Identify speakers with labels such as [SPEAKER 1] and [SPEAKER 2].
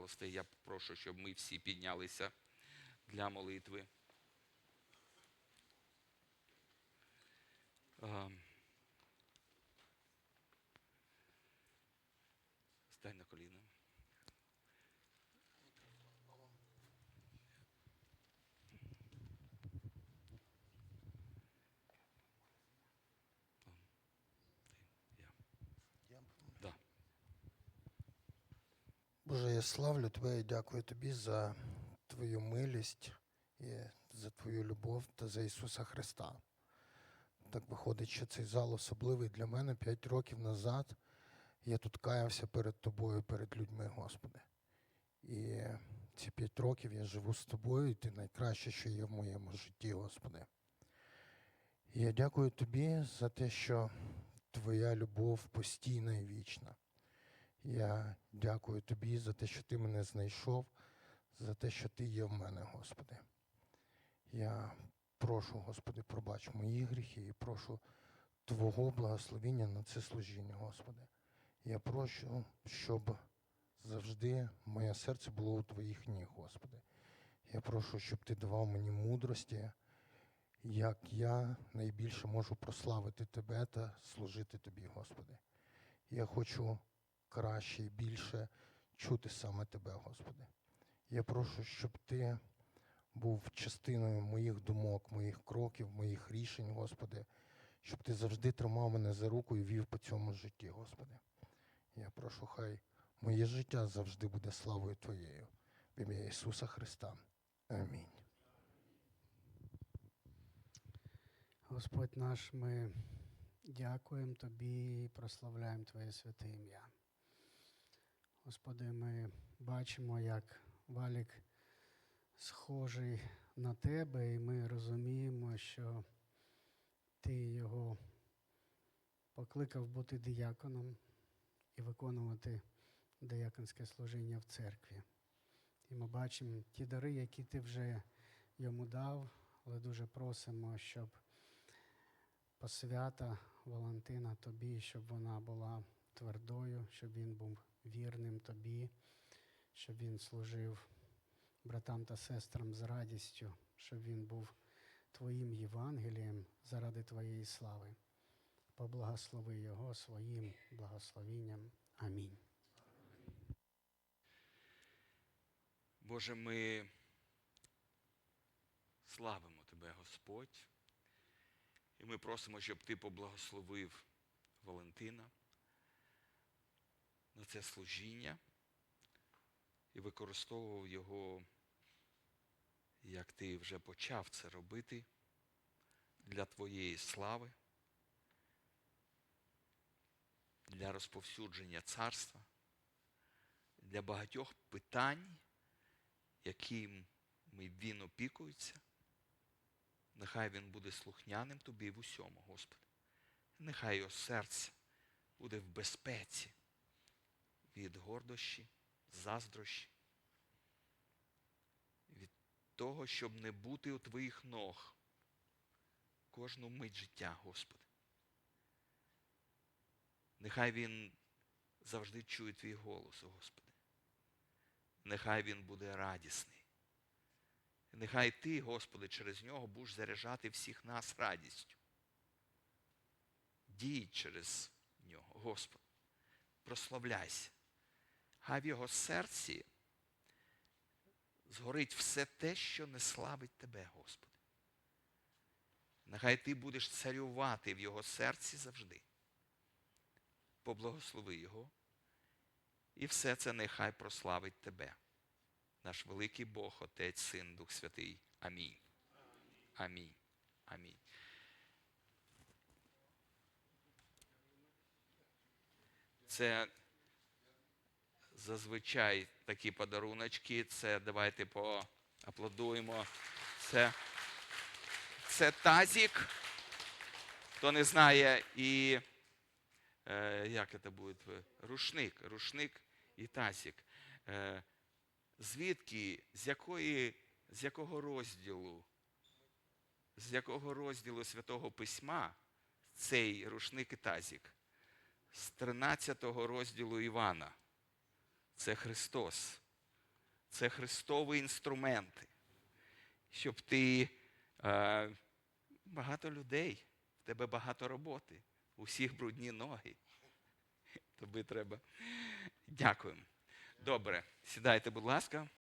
[SPEAKER 1] пожалуйста, я прошу, щоб ми всі піднялися для молитви. Ем. Стань на коліна. Я. Да.
[SPEAKER 2] Боже, я славлю Тебе і дякую Тобі за Твою милість і за Твою любов та за Ісуса Христа. Так виходить, що цей зал особливий для мене п'ять років назад. Я тут каявся перед Тобою, перед людьми, Господи. І ці п'ять років я живу з Тобою, і Ти найкраще, що є в моєму житті, Господи. І я дякую Тобі за те, що Твоя любов постійна і вічна. Я дякую тобі за те, що ти мене знайшов, за те, що ти є в мене, Господи. Я прошу, Господи, пробач мої гріхи і прошу Твого благословіння на це служіння, Господи. Я прошу, щоб завжди моє серце було у Твоїх ніг, Господи. Я прошу, щоб Ти давав мені мудрості, як я найбільше можу прославити Тебе та служити Тобі, Господи. Я хочу краще і більше чути саме Тебе, Господи. Я прошу, щоб Ти був частиною моїх думок, моїх кроків, моїх рішень, Господи, щоб Ти завжди тримав мене за руку і вів по цьому житті, Господи. Я прошу, хай моє життя завжди буде славою Твоєю. В ім'я Ісуса Христа. Амінь.
[SPEAKER 3] Господь наш, ми дякуємо Тобі і прославляємо Твоє святе ім'я. Господи, ми бачимо, як валік схожий на Тебе, і ми розуміємо, що Ти його покликав бути дияконом і виконувати дияконське служіння в церкві. І ми бачимо ті дари, які ти вже йому дав, але дуже просимо, щоб посвята Валентина тобі, щоб вона була твердою, щоб він був вірним тобі, щоб він служив братам та сестрам з радістю, щоб він був твоїм Євангелієм заради твоєї слави. Поблагослови його своїм благословінням. Амінь.
[SPEAKER 1] Боже, ми славимо Тебе, Господь, і ми просимо, щоб Ти поблагословив Валентина на це служіння і використовував його, як ти вже почав це робити, для Твоєї слави, для розповсюдження царства, для багатьох питань яким він опікується, нехай він буде слухняним тобі в усьому, Господи. Нехай його серце буде в безпеці від гордощі, заздрощі, від того, щоб не бути у твоїх ног кожну мить життя, Господи. Нехай він завжди чує твій голос, Господи. Нехай він буде радісний. Нехай ти, Господи, через нього будеш заряджати всіх нас радістю. Дій через нього, Господи. Прославляйся. Хай в його серці згорить все те, що не славить Тебе, Господи. Нехай ти будеш царювати в його серці завжди. Поблагослови його. І все це нехай прославить Тебе, наш великий Бог, Отець, Син, Дух Святий. Амінь. Амінь. Амінь. Це зазвичай такі подаруночки. Це давайте поаплодуємо. Це, це тазік. Хто не знає, і е, як це буде? Рушник, рушник і тазік. Е, звідки, з якої, з якого розділу, з якого розділу Святого Письма цей рушник і тазік? З 13 розділу Івана. Це Христос Це Христові інструменти. Щоб ти е, багато людей, в тебе багато роботи, усіх брудні ноги. Тобі треба. Дякуємо. Добре, сідайте, будь ласка.